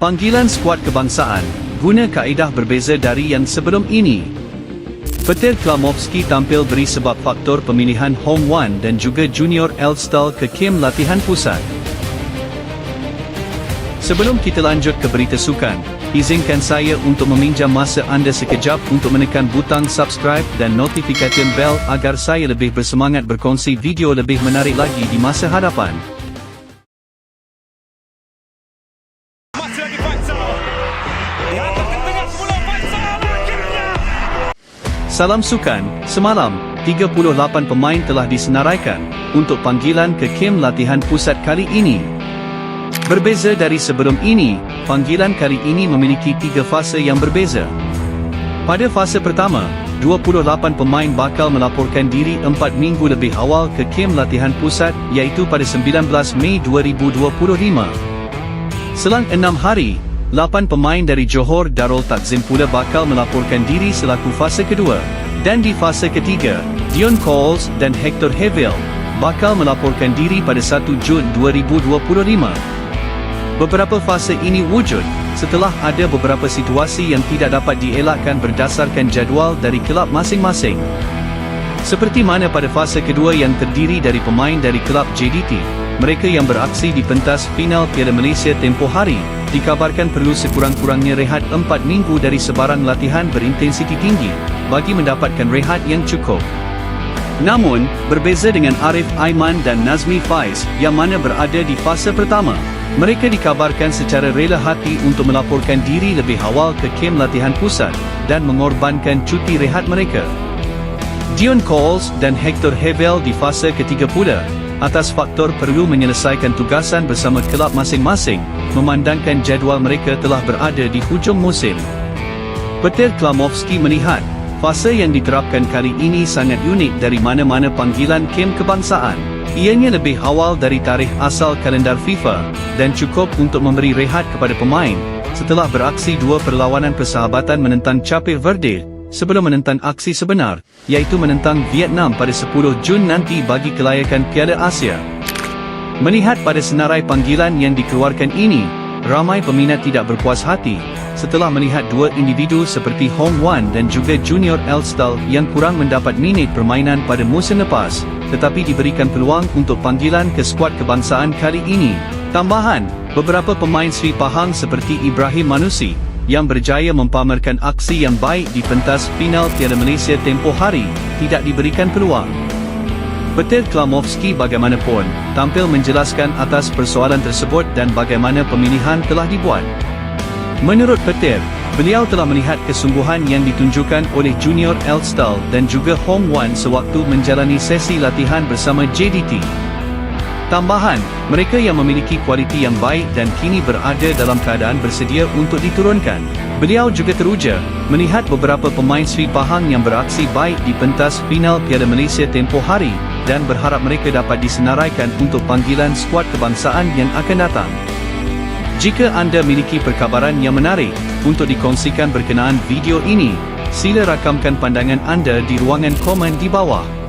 Panggilan skuad kebangsaan guna kaedah berbeza dari yang sebelum ini. Petir Klamovski tampil beri sebab faktor pemilihan Home One dan juga Junior Elstal ke kem latihan pusat. Sebelum kita lanjut ke berita sukan, izinkan saya untuk meminjam masa anda sekejap untuk menekan butang subscribe dan notification bell agar saya lebih bersemangat berkongsi video lebih menarik lagi di masa hadapan. Salam sukan, semalam, 38 pemain telah disenaraikan untuk panggilan ke kem latihan pusat kali ini. Berbeza dari sebelum ini, panggilan kali ini memiliki tiga fasa yang berbeza. Pada fasa pertama, 28 pemain bakal melaporkan diri 4 minggu lebih awal ke kem latihan pusat iaitu pada 19 Mei 2025. Selang enam hari, 8 pemain dari Johor Darul Takzim pula bakal melaporkan diri selaku fasa kedua. Dan di fasa ketiga, Dion Coles dan Hector Hevel bakal melaporkan diri pada 1 Jun 2025. Beberapa fasa ini wujud setelah ada beberapa situasi yang tidak dapat dielakkan berdasarkan jadual dari kelab masing-masing. Seperti mana pada fasa kedua yang terdiri dari pemain dari kelab JDT, mereka yang beraksi di pentas final Piala Malaysia tempoh hari, dikabarkan perlu sekurang-kurangnya rehat 4 minggu dari sebarang latihan berintensiti tinggi, bagi mendapatkan rehat yang cukup. Namun, berbeza dengan Arif Aiman dan Nazmi Faiz yang mana berada di fasa pertama, mereka dikabarkan secara rela hati untuk melaporkan diri lebih awal ke kem latihan pusat dan mengorbankan cuti rehat mereka. Dion Coles dan Hector Hevel di fasa ketiga pula, atas faktor perlu menyelesaikan tugasan bersama kelab masing-masing, memandangkan jadual mereka telah berada di hujung musim. Petir Klamovski melihat, fasa yang diterapkan kali ini sangat unik dari mana-mana panggilan kem kebangsaan. Ianya lebih awal dari tarikh asal kalendar FIFA dan cukup untuk memberi rehat kepada pemain setelah beraksi dua perlawanan persahabatan menentang Cape Verde sebelum menentang aksi sebenar iaitu menentang Vietnam pada 10 Jun nanti bagi kelayakan Piala Asia. Melihat pada senarai panggilan yang dikeluarkan ini, ramai peminat tidak berpuas hati setelah melihat dua individu seperti Hong Wan dan juga Junior Elstal yang kurang mendapat minit permainan pada musim lepas, tetapi diberikan peluang untuk panggilan ke skuad kebangsaan kali ini. Tambahan, beberapa pemain Sri Pahang seperti Ibrahim Manusi, yang berjaya mempamerkan aksi yang baik di pentas final Piala Malaysia tempoh hari, tidak diberikan peluang. Petir Klamovski bagaimanapun, tampil menjelaskan atas persoalan tersebut dan bagaimana pemilihan telah dibuat. Menurut Petir, beliau telah melihat kesungguhan yang ditunjukkan oleh Junior Elstal dan juga Hong Wan sewaktu menjalani sesi latihan bersama JDT. Tambahan, mereka yang memiliki kualiti yang baik dan kini berada dalam keadaan bersedia untuk diturunkan. Beliau juga teruja melihat beberapa pemain Sri Pahang yang beraksi baik di pentas final Piala Malaysia tempoh hari dan berharap mereka dapat disenaraikan untuk panggilan skuad kebangsaan yang akan datang. Jika anda miliki perkabaran yang menarik untuk dikongsikan berkenaan video ini, sila rakamkan pandangan anda di ruangan komen di bawah.